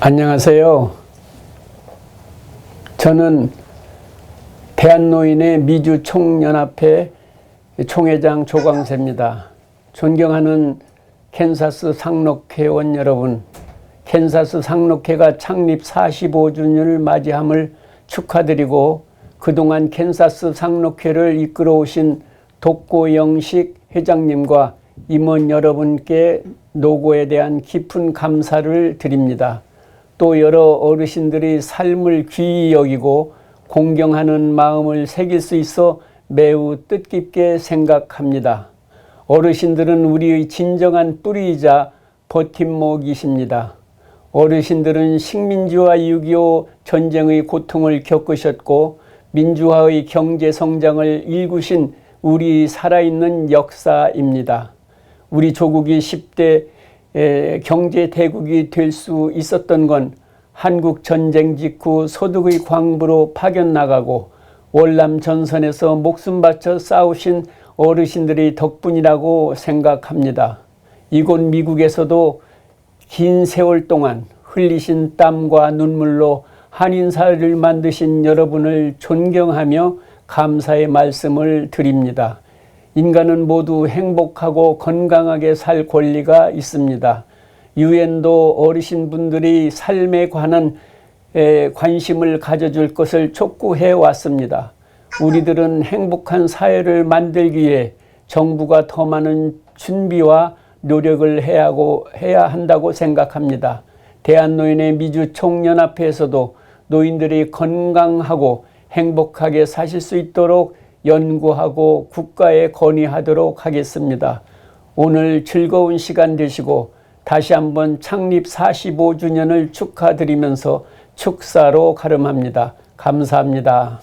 안녕하세요. 저는 대한노인의 미주 총연합회 총회장 조광세입니다. 존경하는 캔사스 상록회원 여러분, 캔사스 상록회가 창립 45주년을 맞이함을 축하드리고 그동안 캔사스 상록회를 이끌어 오신 독고영식 회장님과 임원 여러분께 노고에 대한 깊은 감사를 드립니다. 또 여러 어르신들이 삶을 귀히 여기고 공경하는 마음을 새길 수 있어 매우 뜻깊게 생각합니다. 어르신들은 우리의 진정한 뿌리이자 버팀목이십니다. 어르신들은 식민지와 6.25 전쟁의 고통을 겪으셨고 민주화의 경제 성장을 일구신 우리 살아있는 역사입니다. 우리 조국이 10대 에, 경제 대국이 될 수 있었던 건 한국 전쟁 직후 소득의 광부로 파견 나가고 월남 전선에서 목숨 바쳐 싸우신 어르신들의 덕분이라고 생각합니다. 이곳 미국에서도 긴 세월 동안 흘리신 땀과 눈물로 한인사회를 만드신 여러분을 존경하며 감사의 말씀을 드립니다. 인간은 모두 행복하고 건강하게 살 권리가 있습니다. 유엔도 어르신 분들이 삶에 관한 에, 관심을 가져줄 것을 촉구해 왔습니다. 우리들은 행복한 사회를 만들기 위해 정부가 더 많은 준비와 노력을 해야, 하고, 해야 한다고 생각합니다. 대한노인의 미주 총연합회에서도 노인들이 건강하고 행복하게 사실 수 있도록 연구하고 국가에 건의하도록 하겠습니다. 오늘 즐거운 시간 되시고 다시 한번 창립 45주년을 축하드리면서 축사로 가름합니다. 감사합니다.